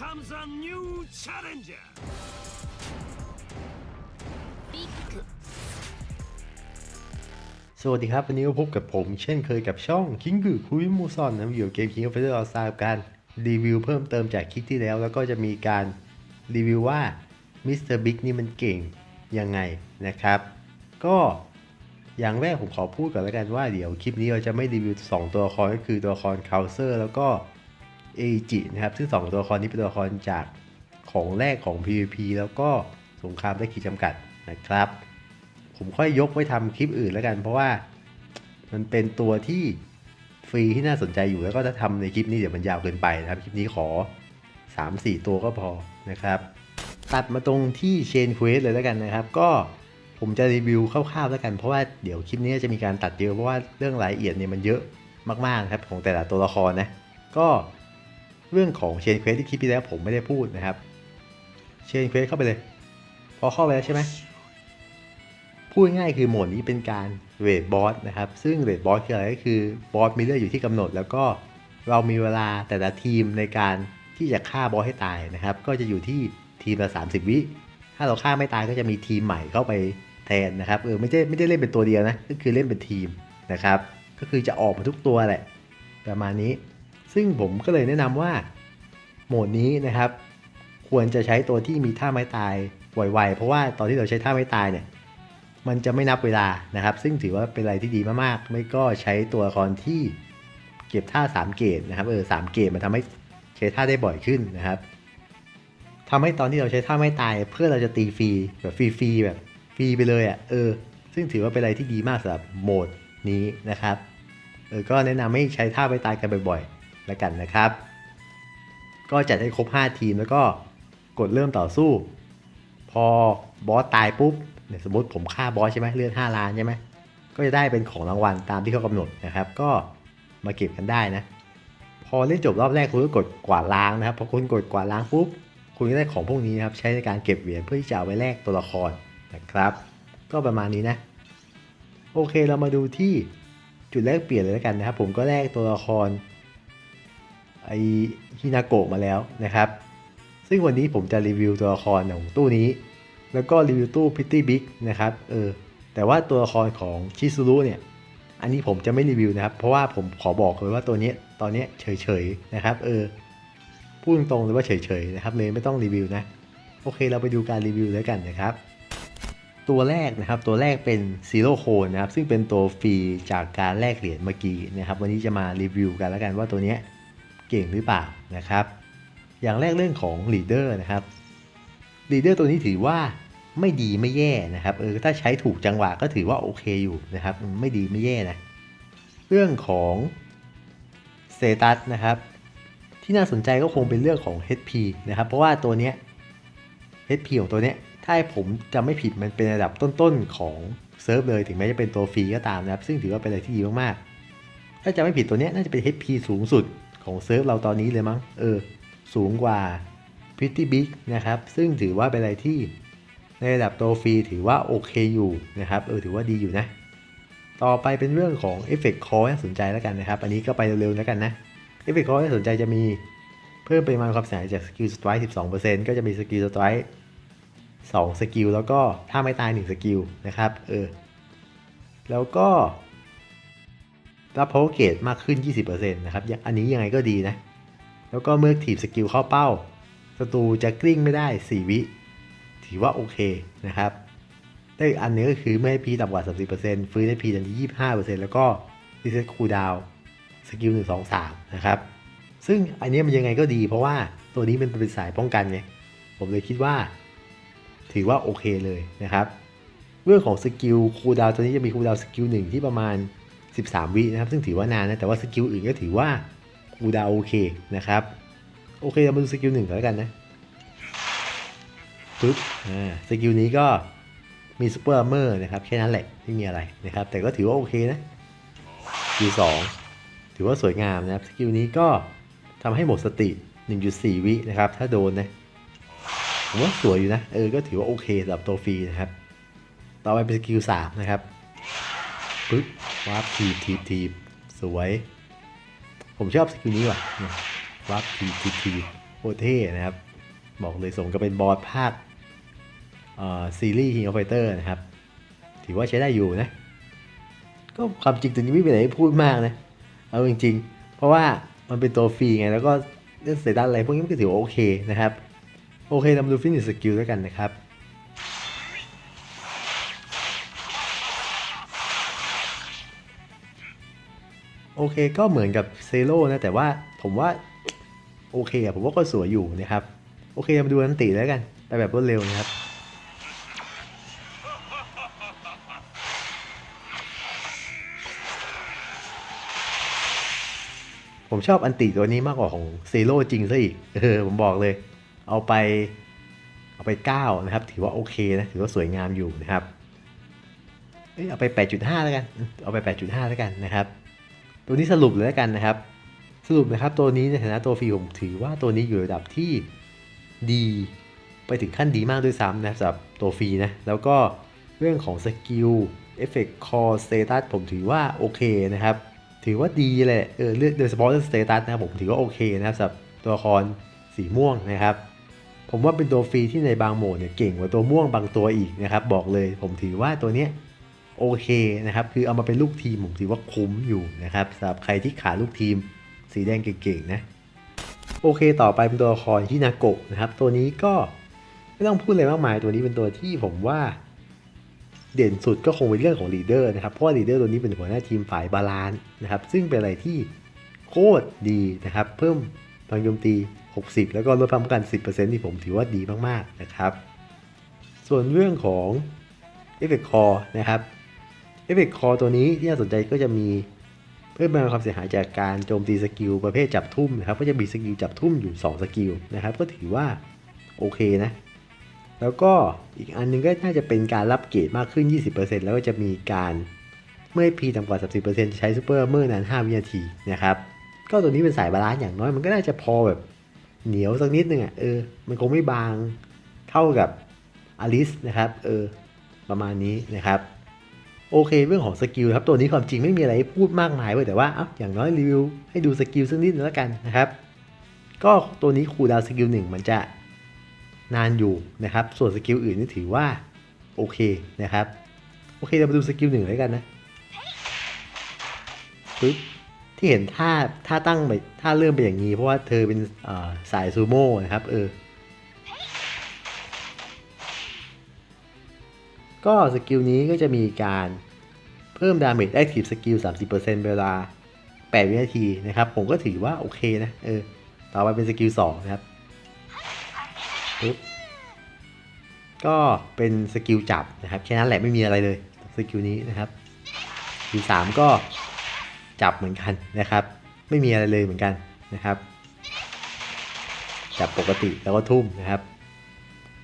comes a new challenger! Big สวัสดีครับ วันนี้พบกับผมเช่นเคยกับช่องคิงกือคุยมูซอนนะอยู่เกม King of Fighters All Star การรีวิวเพิ่มเติมจากคลิปที่แล้ว แล้วก็จะมีการรีวิวว่ามิสเตอร์บิ๊กนี่มันเก่งยังไงนะครับ ก็อย่างแรกผมขอพูดก่อนแล้วกันว่าเดี๋ยวคลิปนี้เราจะไม่รีวิว 2 ตัวละครก็คือตัวละครคาวเซอร์แล้วก็ เอจินะครับ ซึ่ง 2 ตัวละครนี้เป็นตัวละครจากของแรกของ PVP แล้วก็สงครามได้ขีดจำกัดนะครับ ผมค่อยยกไว้ทำคลิปอื่นแล้วกัน เพราะว่ามันเป็นตัวที่ฟรีที่น่าสนใจอยู่แล้วก็ถ้าทำในคลิปนี้เดี๋ยวมันยาวเกินไปนะครับ คลิปนี้ขอ 3-4 ตัวก็พอนะครับ ตัดมาตรงที่เชนเควสเลยแล้วกันนะครับ ก็ผมจะรีวิวคร่าวๆแล้วกันเพราะว่าเดี๋ยวคลิปนี้จะมีการตัดเยอะเพราะว่าเรื่องรายละเอียดเนี่ยมันเยอะมากๆนะครับของแต่ละตัวละครนะก็ เรื่องของเชนเควสที่คลิปที่แล้วผมไม่ได้พูดนะครับ เชนเควสเข้าไปเลย พอเข้าไปแล้วใช่ไหมพูดง่ายคือโหมดนี้เป็นการเรดบอสนะครับ ซึ่งเรดบอสคืออะไรก็คือบอสมีเลือดอยู่ที่กำหนด แล้วก็เรามีเวลาแต่ละทีมในการที่จะฆ่าบอสให้ตายนะครับ ก็จะอยู่ที่ทีมละ 30 วิ ถ้าเราฆ่าไม่ตายก็จะมีทีมใหม่เข้าไปแทนนะครับ เออไม่ได้ไม่ได้เล่นเป็นตัวเดียวนะ ก็คือเล่นเป็นทีมนะครับ ก็คือจะออกมาทุกตัวแหละประมาณนี้ ซึ่งผมก็เลยแนะนำว่าโหมดนี้นะครับ ควรจะใช้ตัวที่มีท่าไม้ตายไวๆเพราะว่าตอนที่เราใช้ท่าไม้ตายเนี่ยมันจะไม่นับเวลานะครับ ซึ่งถือว่าเป็นอะไรที่ดีมากๆ ไม่ก็ใช้ตัวละครที่เก็บท่า 3 เกตนะครับเออสามเกตมันทำให้ใช้ท่าได้บ่อยขึ้นนะครับทำให้ตอนที่เราใช้ท่าไม่ตาย เพื่อเราจะตีฟรีแบบฟรีๆแบบฟรีไปเลยอะ่ะเออ ซึ่งถือว่าเป็นอะไรที่ดีมากสำหรับโหมดนี้นะครับเออก็แนะนำให้ใช้ท่าไม่ตายกันบ่อยๆ แล้วกันนะครับ ก็จัดให้ครบ 5 ทีมแล้วก็กดเริ่มต่อสู้ พอบอสตายปุ๊บเนี่ยสมมติผมฆ่าบอสใช่ไหมเลือด5ล้านใช่ไหมก็จะได้เป็นของรางวัลตามที่เขากำหนดนะครับ ก็มาเก็บกันได้นะพอเล่นจบรอบแรกคุณก็กดกวาดล้างนะครับพอคุณกดกวาดล้างปุ๊บคุณก็ได้ของพวกนี้นะครับใช้ในการเก็บเหรียญเพื่อที่จะเอาไปแลกตัวละครนะครับ ก็ประมาณนี้นะ โอเคเรามาดูที่จุดแลกเปลี่ยนเลยแล้วกันนะครับ ผมก็แลกตัวละคร ไอฮินาโกะมาแล้วนะครับ ซึ่งวันนี้ผมจะรีวิวตัวละครของตู้นี้ แล้วก็รีวิวตู้พิตตี้บิ๊กนะครับเออแต่ว่าตัวละครของชิซูรุเนี่ยอันนี้ผมจะไม่รีวิวนะครับ เพราะว่าผมขอบอกเลยว่าตัวเนี้ยตอนเนี้ยเฉยๆนะครับเออพูดตรงๆเลยว่าเฉยๆนะครับเลยไม่ต้องรีวิวนะ โอเคเราไปดูการรีวิวแล้วกันนะครับ ตัวแรกนะครับตัวแรกเป็นซีโร่โคนนะครับซึ่งเป็นตัวฟรีจากการแลกเหรียญเมื่อกี้นะครับ วันนี้จะมารีวิวกันแล้วกันว่าตัวเนี้ย เก่งหรือเปล่านะครับ อย่างแรกเรื่องของลีดเดอร์นะครับลีดเดอร์ตัวนี้ถือว่าไม่ดีไม่แย่นะครับเออถ้าใช้ถูกจังหวะก็ถือว่าโอเคอยู่นะครับ ไม่ดีไม่แย่นะ เรื่องของเซตัสนะครับ ที่น่าสนใจก็คงเป็นเรื่องของ HP นะครับ เพราะว่าตัวเนี้ย HP ของตัวเนี้ยถ้าผมจำไม่ผิดมันเป็นระดับต้นๆของเซิร์ฟเลยถึงแม้จะเป็นตัวฟรีก็ตามนะครับ ซึ่งถือว่าเป็นอะไรที่ดีมากๆถ้าจำไม่ผิดตัวเนี้ยน่าจะเป็น HP สูงสุด ของเซิร์ฟเราตอนนี้เลยมั้ง เออ สูงกว่า Pretty Big นะครับ ซึ่งถือว่าเป็นอะไรที่ในระดับตัวฟรีถือว่าโอเคอยู่นะครับ เออถือว่าดีอยู่นะ ต่อไปเป็นเรื่องของ Effect Core น่าสนใจแล้วกันนะครับ อันนี้ก็ไปเร็วๆแล้วกันนะ Effect Core น่าสนใจจะมีเพิ่มปริมาณความเสียหายจากสกิลสไตร์12%ก็จะมีสกิลสไตร์2สกิลแล้วก็ถ้าไม่ตาย 1 สกิลนะครับ เออ แล้วก็ รับ power gauge มากขึ้น 20%นะครับ อันนี้ยังไงก็ดีนะ แล้วก็เมื่อถีบสกิลเข้าเป้าศัตรูจะกลิ้งไม่ได้ 4 วิ ถือว่าโอเคนะครับได้อีกอันนึงก็คือเมื่อให้พีต่ำกว่า 30%ฟื้นให้พีทันที25%แล้วก็รีเซ็ตคูลดาวสกิล1 2 3 นะครับ ซึ่งอันนี้มันยังไงก็ดี เพราะว่าตัวนี้มันเป็นสายป้องกันไง ผมเลยคิดว่า ถือว่าโอเคเลยนะครับ เรื่องของสกิลคูลดาวตัวนี้จะมีคูลดาวสกิลหนึ่งที่ประมาณ 13 วินะครับ ซึ่งถือว่านานนะ แต่ว่าสกิลอื่นก็ถือว่าคูดาโอเคนะครับ โอเคเรามาดูสกิลหนึ่งก่อนแล้วกันนะปึ๊บอ่าสกิลนี้ก็มีซูเปอร์เมอร์นะครับ แค่นั้นแหละไม่มีอะไรนะครับ แต่ก็ถือว่าโอเคนะสกิลสองถือว่าสวยงามนะครับ สกิลนี้ก็ทำให้หมดสติ 1.4 วินะครับ ถ้าโดนนะผมว่าสวยอยู่นะ เออ ก็ถือว่าโอเคสำหรับตัวฟรีนะครับ ต่อไปเป็นสกิลสามนะครับ ปึ๊บวาร์ปทีทีทีสวย ผมชอบสกิลนี้ว่ะเนี่ยวับทีทีทีโคเท่นะครับ บอกเลยสมกับเป็นบอสภาคซีรีส์ King of Fighter นะครับ ถือว่าใช้ได้อยู่นะ ก็ความจริงตัวนี้ไม่เป็นอะไรให้พูดมากนะ เอาจริงๆ เพราะว่ามันเป็นตัวฟรีไง แล้วก็เรื่องเซตัสอะไรพวกนี้มันก็ถือว่าโอเคนะครับ โอเคเรามาดูฟินิชสกิลด้วกันนะครับ โอเคก็เหมือนกับเซโร่นะแต่ว่าผมว่าโอเคอะผมว่าก็สวยอยู่นะครับ โอเคมาดูอันติแล้วกันไปแบบรวดเร็วนะครับผมชอบอันติตัวนี้มากกว่าของเซโร่จริงซะอีก เออผมบอกเลย เอาไป เอาไป 9 นะครับ ถือว่าโอเคนะ ถือว่าสวยงามอยู่นะครับ เอ้ยเอาไป 8.5 แล้วกัน เอาไป 8.5 แล้วกันนะครับ ตัวนี้สรุปเลยแล้วกันนะครับ สรุปนะครับตัวนี้ในฐานะตัวฟรีผมถือว่าตัวนี้อยู่ระดับที่ดีไปถึงขั้นดีมากด้วยซ้ำนะครับสำหรับตัวฟรีนะ แล้วก็เรื่องของสกิลเอฟเฟกต์คอร์สเตตัสผมถือว่าโอเคนะครับ ถือว่าดีแหละเออเรื่องโดยเฉพาะเรื่องสเตตัสนะครับผมถือว่าโอเคนะครับสำหรับตัวละครสีม่วงนะครับ ผมว่าเป็นตัวฟรีที่ในบางโหมดเนี่ยเก่งกว่าตัวม่วงบางตัวอีกนะครับ บอกเลยผมถือว่าตัวเนี้ย โอเคนะครับ คือเอามาเป็นลูกทีมผมถือว่าคุ้มอยู่นะครับสำหรับใครที่ขาลูกทีมสีแดงเก่งๆนะ โอเคต่อไปเป็นตัวละครที่นาโกะนะครับ ตัวนี้ก็ไม่ต้องพูดอะไรมากมายตัวนี้เป็นตัวที่ผมว่าเด่นสุดก็คงเป็นเรื่องของลีดเดอร์นะครับเพราะลีดเดอร์ตัวนี้เป็นหัวหน้าทีมฝ่ายบาลานซ์นะครับซึ่งเป็นอะไรที่โคตรดีนะครับ เพิ่มพลังโจมตี 60 แล้วก็ลดความป้องกัน 10%ที่ผมถือว่าดีมากๆนะครับ ส่วนเรื่องของเอฟเฟกต์คอนะครับ เอฟเฟกคอตัวนี้ที่น่าสนใจก็จะมีเพิ่มพลังความเสียหายจากการโจมตีสกิลประเภทจับทุ่มนะครับก็จะมีสกิลจับทุ่มอยู่ 2 สกิลนะครับ ก็ถือว่าโอเคนะ แล้วก็อีกอันหนึงก็น่าจะเป็นการรับเกรดมากขึ้น 20%แล้วก็จะมีการเมื่อพีต่ำกว่า 30%จะใช้ซูเปอร์เมื่อนาน 5 วินาทีนะครับ ก็ตัวนี้เป็นสายบาลานซ์อย่างน้อยมันก็น่าจะพอแบบเหนียวสักนิดนึงอะเออมันคงไม่บางเท่ากับอลิสนะครับเออประมาณนี้นะครับ โอเค เรื่องของสกิลครับตัวนี้ความจริงไม่มีอะไรให้พูดมากมายเว้ยแต่ว่าอย่างน้อยรีวิวให้ดูสกิลสักนิดนึงแล้วกันนะครับ ก็ตัวนี้คูดาวสกิลหนึ่งมันจะนานอยู่นะครับ ส่วนสกิลอื่นนี่ถือว่าโอเคนะครับ โอเคเรามาดูสกิลหนึ่งแล้วกันนะปึ๊บที่เห็นท่าท่าตั้งไปท่าเริ่มเป็นอย่างนี้ เพราะว่าเธอเป็นสายซูโม่นะครับเออ ก็สกิลนี้ก็จะมีการเพิ่มดาเมจแอคทีฟสกิล30%เวลา 8 วินาทีนะครับ ผมก็ถือว่าโอเคนะเออต่อไปเป็นสกิล2นะครับปุ๊บก็เป็นสกิลจับนะครับแค่นั้นแหละไม่มีอะไรเลยสกิลนี้นะครับสกิล3ก็จับเหมือนกันนะครับ ไม่มีอะไรเลยเหมือนกันนะครับ จับปกติแล้วก็ทุ่มนะครับ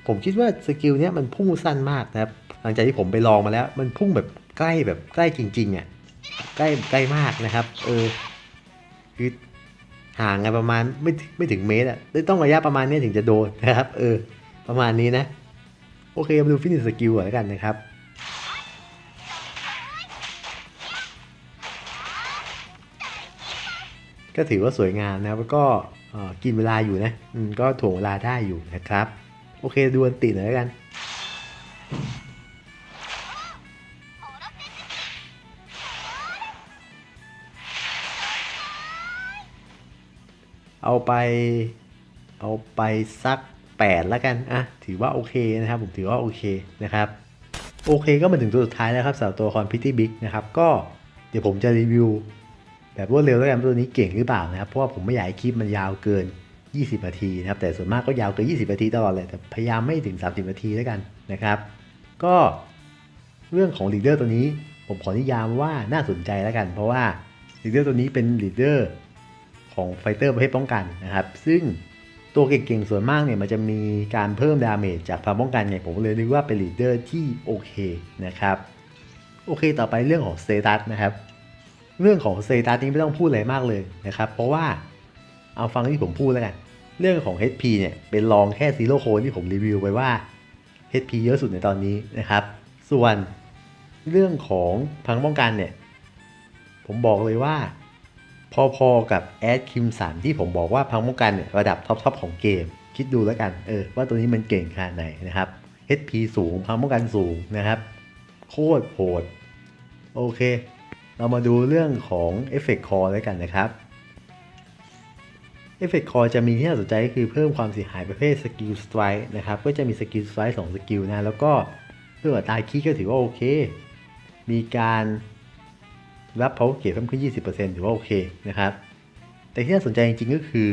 ผมคิดว่าสกิลนี้มันพุ่งสั้นมากนะครับ หลังจากที่ผมไปลองมาแล้ว มันพุ่งแบบใกล้แบบใกล้จริงๆอะใกล้ใกล้มากนะครับ เออคือห่างกันประมาณไม่ไม่ถึงเมตรอะต้องระยะประมาณนี้ถึงจะโดนนะครับ เออ ประมาณนี้นะ โอเคมาดูฟินิชสกิลก่อนแล้วกันนะครับก็ถือว่าสวยงามนะครับแล้วก็กินเวลาอยู่นะก็ถ่วงเวลาได้อยู่นะครับ โอเคดูอันติหน่อยแล้วกัน เอาไปเอาไปสัก 8 แล้วกันอะถือว่าโอเคนะครับ ผมถือว่าโอเคนะครับโอเคก็มาถึงตัวสุดท้ายแล้วครับสำหรับตัวละครพิตตี้บิ๊กนะครับก็เดี๋ยวผมจะรีวิว แบบรวดเร็วแล้วกันตัวนี้เก่งหรือเปล่านะครับเพราะว่าผมไม่อยากให้คลิปมันยาวเกิน 20 นาทีนะครับแต่ส่วนมากก็ยาวเกิน 20 นาทีตลอดเลยแต่พยายามไม่ถึง 30 นาทีแล้วกันนะครับ ก็เรื่องของลีดเดอร์ตัวนี้ ผมขอนิยามว่าน่าสนใจแล้วกัน เพราะว่าลีดเดอร์ตัวนี้เป็นลีดเดอร์ ของไฟเตอร์ประเภทป้องกันนะครับ ซึ่งตัวเก่งๆส่วนมากเนี่ยมันจะมีการเพิ่มดาเมจจากความป้องกันไงผมเลยนึกว่าเป็นลีดเดอร์ที่โอเคนะครับโอเค ต่อไปเรื่องของสเตตัสนะครับ เรื่องของสเตตัสนี้ไม่ต้องพูดอะไรมากเลยนะครับ เพราะว่าเอาฟังที่ผมพูดแล้วกัน เรื่องของ HP เนี่ยเป็นรองแค่ซีโร่โคนที่ผมรีวิวไปว่า HP เยอะสุดในตอนนี้นะครับ ส่วนเรื่องของพังป้องกันเนี่ย ผมบอกเลยว่า พอๆกับแอดคิมสันที่ผมบอกว่าพังป้องกันเนี่ยระดับท็อปๆของเกม คิดดูแล้วกันเออว่าตัวนี้มันเก่งขนาดไหนนะครับ HP สูงพังป้องกันสูงนะครับ โคตรโหดโอเค เรามาดูเรื่องของเอฟเฟกต์คอแล้วกันนะครับเอฟเฟกต์คอจะมีที่น่าสนใจก็คือเพิ่มความเสียหายประเภทสกิลสไตร์นะครับ ก็จะมีสกิลสไตร์สองสกิลนะ แล้วก็เรื่องตราคีก็ถือว่าโอเค มีการ รับ power เกรดเพิ่มขึ้น 20%ถือว่าโอเคนะครับ แต่ที่น่าสนใจจริงๆก็คือ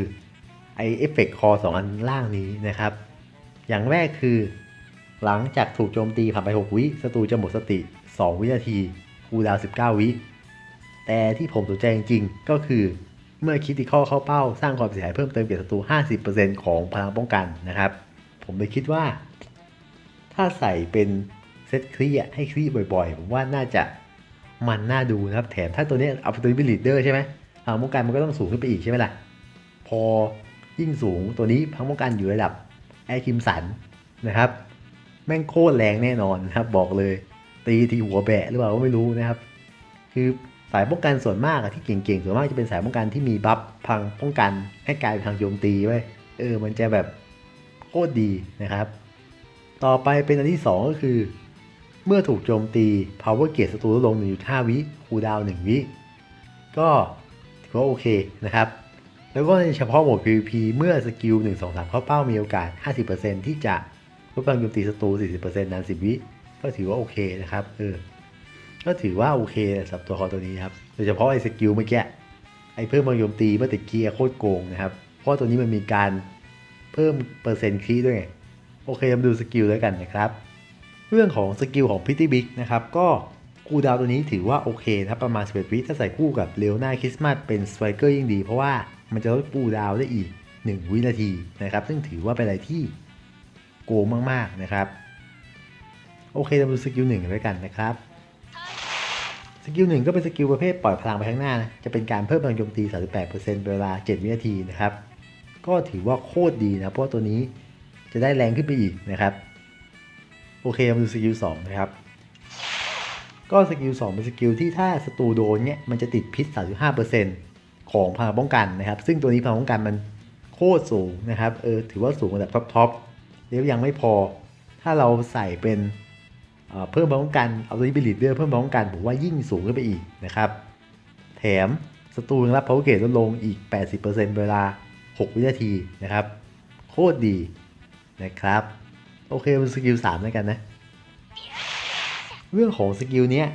ไอเอฟเฟกต์คอสองอันล่างนี้นะครับ อย่างแรกคือหลังจากถูกโจมตีผ่านไป 6 วิศัตรูจะหมดสติ 2 วินาทีคูดาว 19 วิ แต่ที่ผมสนใจจริงๆ ก็คือเมื่อคิดติคอเข้าเป้า สร้างความเสียหายเพิ่มเติมแก่ศัตรู 50%ของพลังป้องกันนะครับ ผมเลยคิดว่า ถ้าใส่เป็นเซตคลีให้คลีบ่อยๆ ผมว่าน่าจะ มันน่าดูนะครับ แถมถ้าตัวนี้เอาไปตัวนี้เป็นลีดเดอร์ใช่ไหมพังป้องกันมันก็ต้องสูงขึ้นไปอีกใช่ไหมล่ะ พอยิ่งสูงตัวนี้พังป้องกันอยู่ระดับแอคิมสันนะครับ แม่งโคตรแรงแน่นอนนะครับ บอกเลย ตีทีหัวแบะหรือเปล่าก็ไม่รู้นะครับ คือสายป้องกันส่วนมากที่เก่งๆส่วนมากจะเป็นสายป้องกันที่มีบัฟพังป้องกันให้กลายเป็นทางโจมตีไว้เออมันจะแบบโคตรดีนะครับ ต่อไปเป็นอันที่ 2 ก็คือ เมื่อถูกโจมตี power เกียรศัตรูลดลง 1.5 วิคูดาวน์1วิ ก็ถือว่าโอเคนะครับ แล้วก็ในเฉพาะโหมด PVP เมื่อสกิล 1 2 3 เข้าเป้ามีโอกาส 50%ที่จะลดพลังโจมตีศัตรู 40%นาน 10 วิ ก็ถือว่าโอเคนะครับเออก็ถือว่าโอเคสำหรับตัวคอตัวนี้ครับโดยเฉพาะไอ้สกิลเมื่อกี้ไอ้เพิ่มพลังโจมตีเมื่อตะเกียโคตรโกงนะครับ เพราะตัวนี้มันมีการเพิ่มเปอร์เซ็นต์คีด้วยไงโอเคมาดูสกิลแล้วกันนะครับ เรื่องของสกิลของพิตตี้บิ๊กนะครับก็คูดาวตัวนี้ถือว่าโอเคนะประมาณ 11 วิถ้าใส่คู่กับเลโอนาคริสต์มาสเป็นสไตรเกอร์ยิ่งดี เพราะว่ามันจะลดคูดาวได้อีก 1 วินาทีนะครับซึ่งถือว่าเป็นอะไรที่โกงมากๆนะครับ โอเคเรามาดูสกิลหนึ่งแล้วกันนะครับสกิลหนึ่งก็เป็นสกิลประเภทปล่อยพลังไปข้างหน้านะจะเป็นการเพิ่มพลังโจมตี 38%เป็นเวลา 7 วินาทีนะครับ ก็ถือว่าโคตรดีนะเพราะตัวนี้จะได้แรงขึ้นไปอีกนะครับ โอเคมาดูสกิล2นะครับ ก็สกิล2เป็นสกิลที่ถ้าศัตรูโดนเนี่ยมันจะติดพิษ 35%ของพลังป้องกันนะครับ ซึ่งตัวนี้พลังป้องกันมันโคตรสูงนะครับเออถือว่าสูงระดับท็อปๆแล้วยังไม่พอ ถ้าเราใส่เป็นเอ่อเพิ่มพลังป้องกันเอาตัวนี้เป็นลีดเดอร์เพิ่มพลังป้องกันผมว่ายิ่งสูงขึ้นไปอีกนะครับ แถมศัตรูยังรับ power เกรดลดลงอีก 80%เวลา 6 วินาทีนะครับ โคตรดีนะครับ โอเคเป็นสกิล3แล้วกันนะ เรื่องของสกิลเนี้ย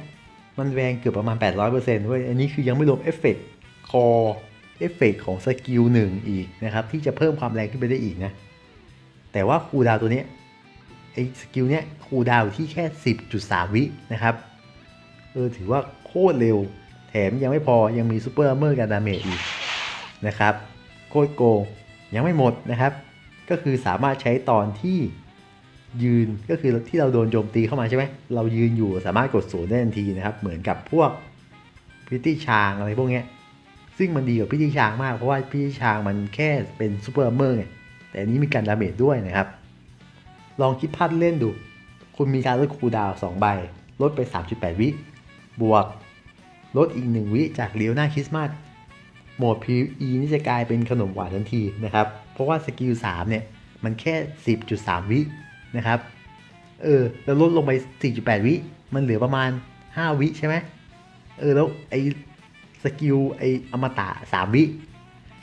มันแรงเกือบประมาณ 800%เว้ยอันนี้คือยังไม่รวมเอฟเฟกต์คอเอฟเฟกต์ของสกิลหนึ่งอีกนะครับ ที่จะเพิ่มความแรงขึ้นไปได้อีกนะ แต่ว่าคูดาวตัวเนี้ยไอ้สกิลเนี้ยคูดาวที่แค่ 10.3 วินะครับ เออถือว่าโคตรเร็ว แถมยังไม่พอยังมีซูเปอร์เมอร์กันดาเมจอีกนะครับ โคตรโกงยังไม่หมดนะครับ ก็คือสามารถใช้ตอนที่ ยืนก็คือที่เราโดนโจมตีเข้ามาใช่ไหมเรายืนอยู่สามารถกดศูนย์ได้ทันทีนะครับ เหมือนกับพวกพิตี้ชางอะไรพวกเนี้ยซึ่งมันดีกว่าพิตี้ชางมากเพราะว่าพิตี้ชางมันแค่เป็นซูเปอร์เมอร์ไงแต่อันนี้มีการดาเมจด้วยนะครับ ลองคิดภาพเล่นดู คุณมีการลดคูดาวน์2ใบ ลดไป 3.8 วิบวก ลดอีก 1 วิจากเลี้ยวหน้าคริสต์มาสโหมด PVE นี่จะกลายเป็นขนมหวานทันทีนะครับ เพราะว่าสกิล3เนี่ย มันแค่ 10.3 วิ นะครับเออแล้วลดลงไป 4.8 วิ มันเหลือประมาณ 5 วิใช่ไหมเออแล้วไอ้สกิลไอ้อมตะ 3 วิ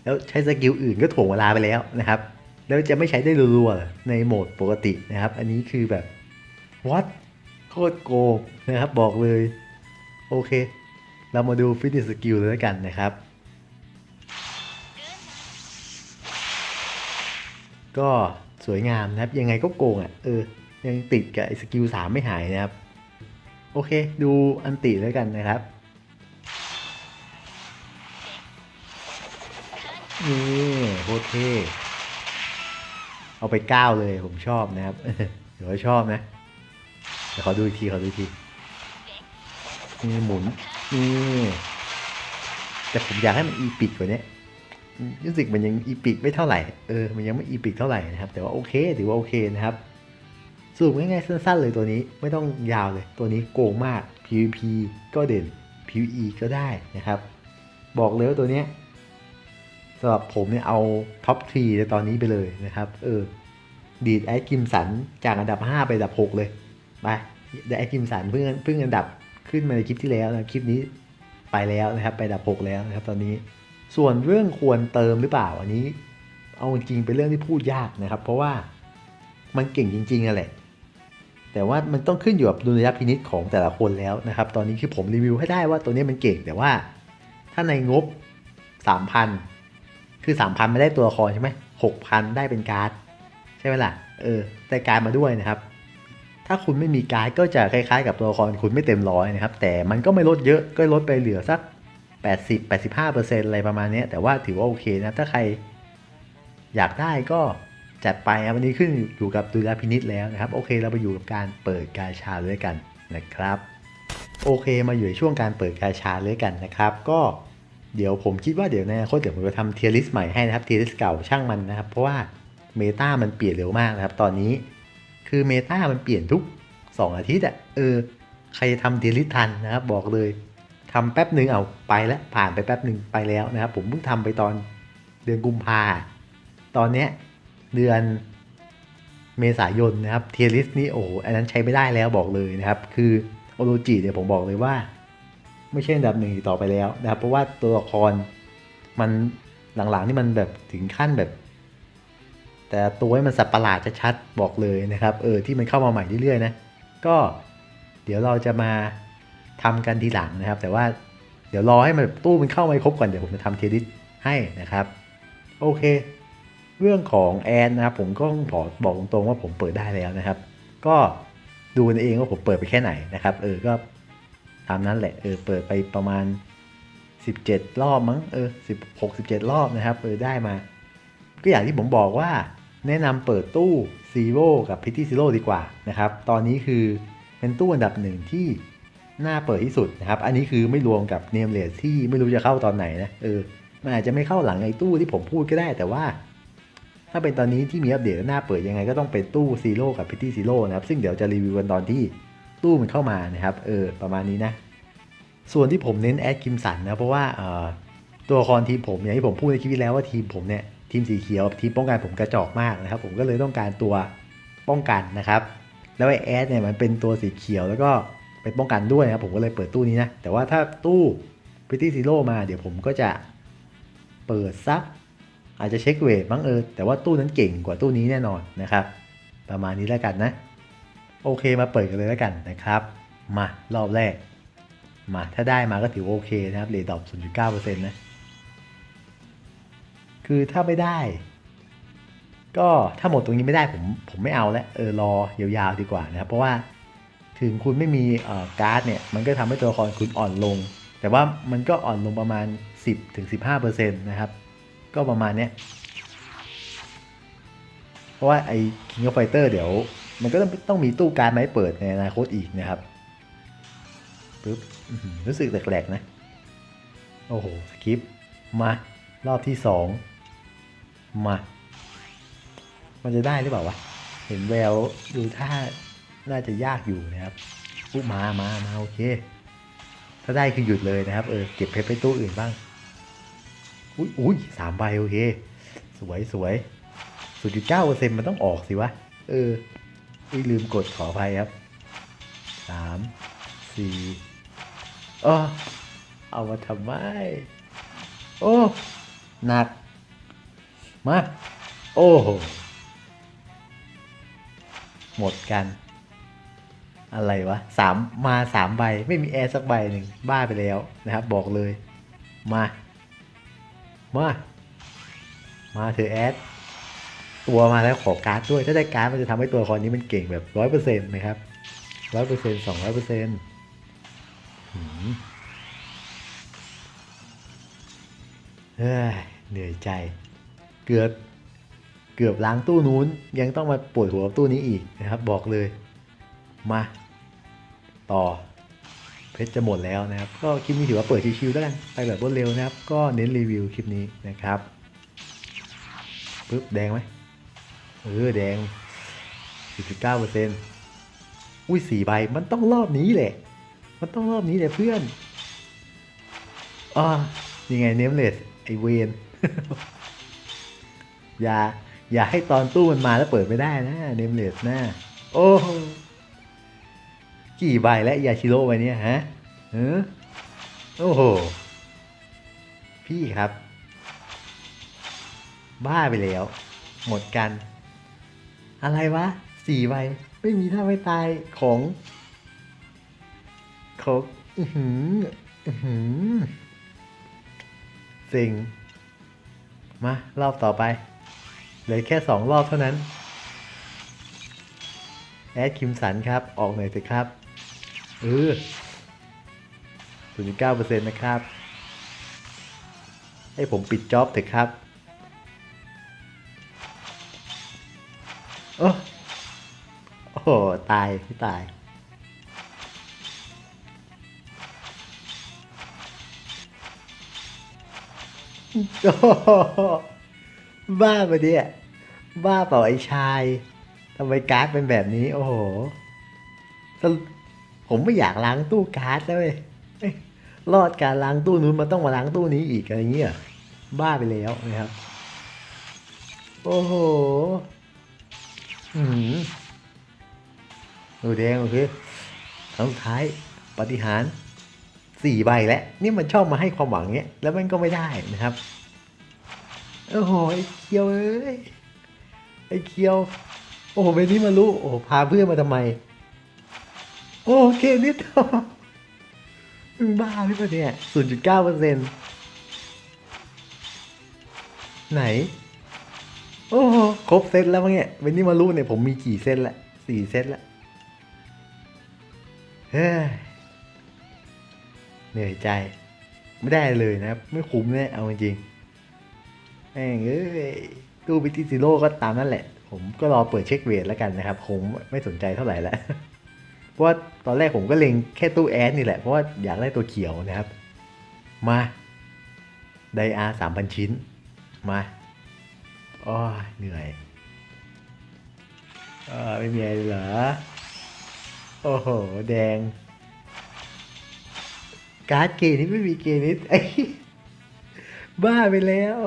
แล้วใช้สกิลอื่นก็ถ่วงเวลาไปแล้วนะครับ แล้วจะไม่ใช้ได้รัวๆในโหมดปกตินะครับ อันนี้คือแบบ what โคตรโกงนะครับบอกเลย โอเค เรามาดูฟิต n สสกิลเลยกันนะครับ ก็ สวยงามนะครับ ยังไงก็โกงอะเออ ยังติดกับไอ้สกิลสามไม่หายนะครับ โอเค ดูอันติแล้วกันนะครับนี่โคตรเท่เอาไปก้าวเลยผมชอบนะครับ เดี๋ยวว่าชอบนะเดี๋ยวขอดูอีกทีขอดูอีกทีนี่หมุนนี่แต่ผมอยากให้มันอีปิกกว่านี้ รู้สึกมันยังอีปิกไม่เท่าไหร่ เออ มันยังไม่อีปิกเท่าไหร่นะครับ แต่ว่าโอเค ถือว่าโอเคนะครับสรุปง่ายๆสั้นๆเลยตัวนี้ไม่ต้องยาวเลย ตัวนี้โกงมาก PVP ก็เด่น PVE ก็ได้นะครับ บอกเลยว่าตัวเนี้ยสำหรับผมเนี่ยเอาท็อปทรีในตอนนี้ไปเลยนะครับ เออ ดีดไอ้กิมสันจากอันดับ 5 ไปอันดับ 6 เลยไปไอ้กิมสันเพิ่งเพิ่งอันดับขึ้นมาในคลิปที่แล้วนะคลิปนี้ไปแล้วนะครับ ไปอันดับ 6 แล้วนะครับ ตอนนี้ ส่วนเรื่องควรเติมหรือเปล่าอันนี้ เอาจริงเป็นเรื่องที่พูดยากนะครับ เพราะว่ามันเก่งจริงๆอะแหละแต่ว่ามันต้องขึ้นอยู่กับดุลยพินิจของแต่ละคนแล้วนะครับ ตอนนี้คือผมรีวิวให้ได้ว่าตัวนี้มันเก่งแต่ว่า ถ้าในงบ 3,000 คือ 3,000ไม่ได้ตัวละครใช่ไหม6,000ได้เป็นการ์ด ใช่ไหมล่ะเออแต่การ์ดมาด้วยนะครับ ถ้าคุณไม่มีการ์ดก็จะคล้ายๆ กับตัวละครคุณไม่เต็มร้อยนะครับ แต่มันก็ไม่ลดเยอะก็ลดไปเหลือสัก 80 85%อะไรประมาณนี้แต่ว่าถือว่าโอเคนะ ถ้าใครอยากได้ก็จัดไปครับวันนี้ขึ้นอยู่กับดุลพินิษแล้วนะครับ โอเคเราไปอยู่กับการเปิดกาชาด้วยกันนะครับ โอเคมาอยู่ในช่วงการเปิดกาชาด้วยกันนะครับ ก็เดี๋ยวผมคิดว่าเดี๋ยวในอนาคตเดี๋ยวผมจะทำเทียริสใหม่ให้นะครับเทียริสเก่าช่างมันนะครับ เพราะว่าเมตามันเปลี่ยนเร็วมากนะครับ ตอนนี้คือเมตามันเปลี่ยนทุก 2 อาทิตย์อะเออใครจะทำเทียริสทันนะครับ บอกเลย ทำแป๊บหนึ่งเอาไปแล้วผ่านไปแป๊บหนึ่งไปแล้วนะครับ ผมเพิ่งทำไปตอนเดือนกุมภาตอนเนี้ยเดือนเมษายนนะครับเทียริสนี่โอ้อันนั้นใช้ไม่ได้แล้วบอกเลยนะครับ คือโอโรจิเนี่ยผมบอกเลยว่า ไม่ใช่อันดับหนึ่งต่อไปแล้วนะครับ เพราะว่าตัวละครมันหลังๆนี่มันแบบถึงขั้นแบบ แต่ตัวให้มันสับประหลาดชัดๆบอกเลยนะครับ เออที่มันเข้ามาใหม่เรื่อยๆนะก็เดี๋ยวเราจะมา ทำกันทีหลังนะครับ แต่ว่าเดี๋ยวรอให้มันตู้มันเข้ามาให้ครบก่อนเดี๋ยวผมจะทำเทียริสให้นะครับโอเค เรื่องของแอนนะครับผมก็ต้อบอกตรงๆว่าผมเปิดได้แล้วนะครับ ก็ดูกันเองว่าผมเปิดไปแค่ไหนนะครับ เออก็ตามนั้นแหละเออเปิดไปประมาณ 17 รอบมั้งเออ16 17 รอบนะครับเออได้มา ก็อย่างที่ผมบอกว่า แนะนำเปิดตู้ซีโร่กับพิตตี้ซีโร่ดีกว่านะครับ ตอนนี้คือเป็นตู้อันดับหนึ่งที่ หน่าเปิดที่สุดนะครับ อันนี้คือไม่รวมกับเนมเลสที่ไม่รู้จะเข้าตอนไหนนะ เออ มันอาจจะไม่เข้าหลังไอ้ตู้ที่ผมพูดก็ได้ แต่ว่า ถ้าเป็นตอนนี้ที่มีอัปเดตหน้าเปิดยังไงก็ต้องเป็นตู้ซีโร่กับพิตตี้ซีโร่นะครับ ซึ่งเดี๋ยวจะรีวิวกันตอนที่ตู้มันเข้ามานะครับ เออ ประมาณนี้นะ ส่วนที่ผมเน้นแอดคิมสันนะ เพราะว่าเอ่อตัวละครทีมผมอย่างที่ผมพูดในคลิปที่แล้วว่าทีมผมเนี่ยทีมสีเขียวทีมป้องกันผมกระจอกมากนะครับ ผมก็เลยต้องการตัวป้องกันนะครับ แล้วไอแอดเนี่ยมันเป็นตัวสีเขียวแล้วก็ ไปป้องกันด้วยนะครับผมก็เลยเปิดตู้นี้นะ แต่ว่าถ้าตู้พิตตี้ซีโร่มาเดี๋ยวผมก็จะเปิดซัก อาจจะเช็คเวทบ้างเออ แต่ว่าตู้นั้นเก่งกว่าตู้นี้แน่นอนนะครับ ประมาณนี้แล้วกันนะ โอเคมาเปิดกันเลยแล้วกันนะครับ มารอบแรก มาถ้าได้มาก็ถือโอเคนะครับเรทดอป0.9%นะคือถ้าไม่ได้ ก็ถ้าหมดตรงนี้ไม่ได้ผมผมไม่เอาแล้วเออรอยาวๆดีกว่านะครับเพราะว่า ถึงคุณไม่มีการ์ดเนี่ยมันก็ทำให้ตัวละครคุณอ่อนลง แต่ว่ามันก็อ่อนลงประมาณ 10-15%นะครับ ก็ประมาณเนี้ยเพราะว่าไอ้ King of Fighter เดี๋ยว มันก็ต้องต้องมีตู้การ์ดมาให้เปิดในอนาคตอีกนะครับปึ๊บรู้สึกแหลกๆนะ โอ้โหสคริป มา รอบที่สองมา มันจะได้หรือเปล่าวะ เห็นแววดูท่า น่าจะยากอยู่นะครับปุ๊บมามามาโอเค ถ้าได้คือหยุดเลยนะครับ เออ เก็บเพชรไปตู้อื่นบ้าง อุ้ยอุ้ยสามใบโอเค สวยสวยศูนย์จุดเก้าเปอร์เซ็นต์มันต้องออกสิวะ เออ อุ้ยลืมกดขออภัยครับสามสี่อ๋อเอามาทำไม โอ้ หนัก มา โอ้โหหมดกัน อะไรวะสามมาสามใบ ไม่มีแอร์สักใบหนึ่งบ้าไปแล้วนะครับ บอกเลย มา มา มาเธอแอดตัวมาแล้วขอการ์ดด้วย ถ้าได้การ์ดมันจะทำให้ตัวละครนี้มันเก่งแบบร้อยเปอร์เซ็นต์นะครับร้อยเปอร์เซ็นต์สองร้อยเปอร์เซ็นต์เฮ้ยเหนื่อยใจ เกือบเกือบล้างตู้นู้นยังต้องมาปวดหัวตู้นี้อีกนะครับ บอกเลยมา ต่อเพชรจะหมดแล้วนะครับ ก็คลิปนี้ถือว่าเปิดชิวๆแล้วกันไปแบบรวดเร็วนะครับ ก็เน้นรีวิวคลิปนี้นะครับปึ๊บแดงไหมเออแดง 4.9เปอร์เซ็นต์อุ้ยสี่ใบมันต้องรอบนี้แหละ มันต้องรอบนี้แหละเพื่อนอ่ายังไงเนมเลสไอเวนอย่า อย่าให้ตอนตู้มันมาแล้วเปิดไม่ได้นะเนมเลสนะ โอ้ กี่ใบแล้วยาชิโร่ใบนี้ฮะเออโอ้โห พี่ครับ บ้าไปแล้ว หมดกัน อะไรวะสี่ใบ ไม่มีท่าไม่ตายของของอือหืออือหือเซ็งมารอบต่อไปเหลือแค่สองรอบเท่านั้น แอดคิมสันครับ ออกหน่อยสิครับ เออศูนย์เก้าเปอร์เซ็นต์นะครับ ให้ผมปิดจ็อบเถอะครับโอ้โอ้โหตายไม่ตายโอ้บ้าปะเนี่ย บ้าเปล่าไอ้ชายทำไมการ์ดเป็นแบบนี้ โอ้โห ผมไม่อยากล้างตู้การ์ดแล้วเว้ยรอดการล้างตู้นู้นมันต้องมาล้างตู้นี้อีกอะไรเงี้ยบ้าไปแล้วนะครับ โอ้โหอืมดูแดงโอเคครั้งท้ายปฏิหารสี่ใบแล้วนี่มันชอบมาให้ความหวังเนี้ย แล้วมันก็ไม่ได้นะครับ โอ้โหไอ้เคียวเอ้ยไอ้เคียว โอ้โหเบนนี่มารู้โอ้พาเพื่อนมาทำไม โอเกมนี้ต่อมึงบ้าหรือเปล่าเนี่ยศูนย์จุดเก้าเปอร์เซ็นต์ไหน โอ้โหครบเซตแล้วมั้งเนี่ยเบนนี่มารู้เนี่ยผมมีกี่เซตละสี่เซตละเฮ้ยเหนื่อยใจ ไม่ได้เลยนะครับ ไม่คุ้มเลยเอาจริงแม่งเอ้ยตู้บิติซิโร่ก็ตามนั่นแหละ ผมก็รอเปิดเช็คเวทแล้วกันนะครับคงไม่สนใจเท่าไหร่แล้ว เพราะว่าตอนแรกผมก็เล็งแค่ตู้แอดนี่แหละ เพราะว่าอยากได้ตัวเขียวนะครับ มาไดอาสามพันชิ้น มาอ้อเหนื่อยเออไม่มีอะไรเลยเหรอ โอ้โห แดง การ์ดเกนี้ไม่มีเกนี้ไอ้บ้าไปแล้ว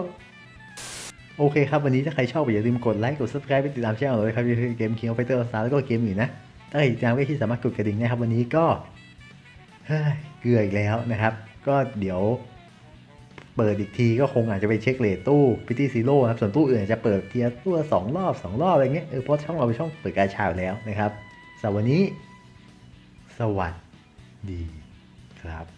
โอเคครับ วันนี้ถ้าใครชอบอย่าลืมกดไลค์ กด subscribe ไปติดตามช่องเราเลยครับเกม King of Fighter Star แล้วก็เกมอื่นนะ ถ้าใครติดตางเวที่สามารถกดกระดิ่งนะครับ วันนี้ก็เกลืออีกแล้วนะครับ ก็เดี๋ยวเปิดอีกทีก็คงอาจจะไปเช็คเลทตู้พิตี้ซีโร่ครับส่วนตู้อื่นจะเปิดเทียตู้สองรอบสองรอบอะไรเงี้ยเออเพราะช่องเราเป็นช่องเปิดการชาแล้วนะครับสำหรับวันนี้ สวัสดีครับ